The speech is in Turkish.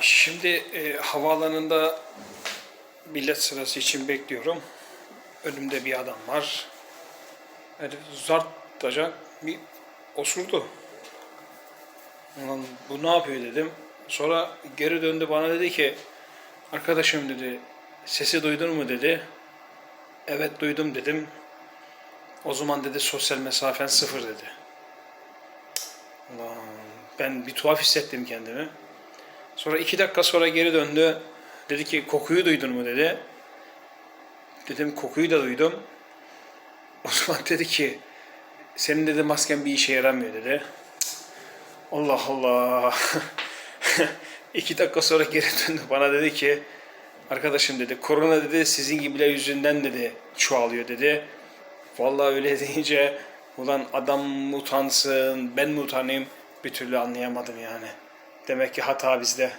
Şimdi e, havaalanında bilet sırası için bekliyorum. Önümde bir adam var. Herif zartacak bir osurdu. Ulan bu ne yapıyor dedim. Sonra geri döndü bana dedi ki arkadaşım dedi sesi duydun mu dedi. Evet duydum dedim. O zaman dedi sosyal mesafen sıfır dedi. Ulan ben bir tuhaf hissettim kendimi. Sonra iki dakika sonra geri döndü. Dedi ki kokuyu duydun mu dedi. Dedim kokuyu da duydum. O zaman dedi ki senin dedi masken bir işe yaramıyor dedi. Allah Allah. iki dakika sonra geri döndü bana dedi ki arkadaşım dedi korona dedi sizin gibiler yüzünden dedi çoğalıyor dedi. Vallahi öyle deyince ulan adam mı utansın ben mi utanayım bir türlü anlayamadım yani. Demek ki hata bizde.